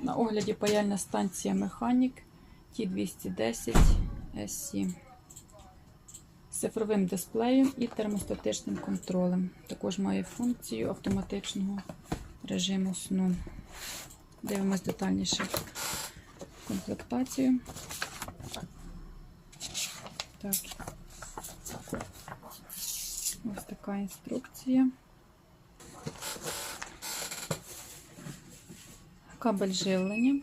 На огляді паяльна станція Механік Т210 S7 з цифровим дисплеєм і термостатичним контролем. Також має функцію автоматичного режиму сну. Дивимось детальніше комплектацію. Так. Ось така інструкція. Кабель живлення.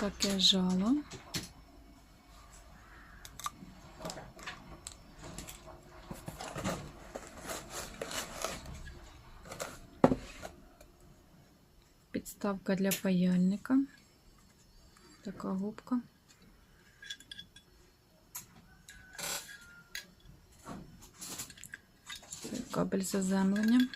Таке жало. Підставка для паяльника. Така губка. Кабель заземлення.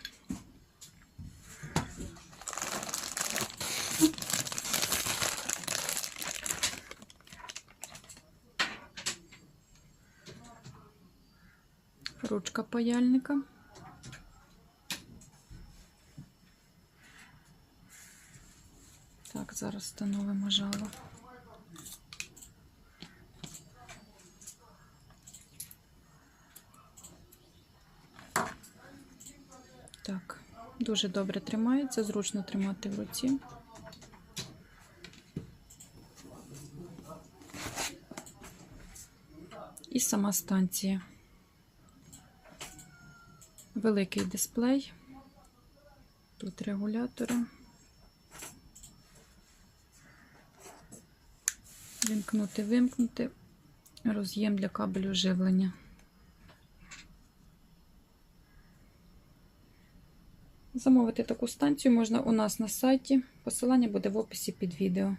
Ручка паяльника. Так, зараз встановимо жало. Так, дуже добре тримається, зручно тримати в руці. І сама станція. Великий дисплей. Тут регулятори. Вимкнути, вимкнути, роз'єм для кабелю живлення. Замовити таку станцію можна у нас на сайті. Посилання буде в описі під відео.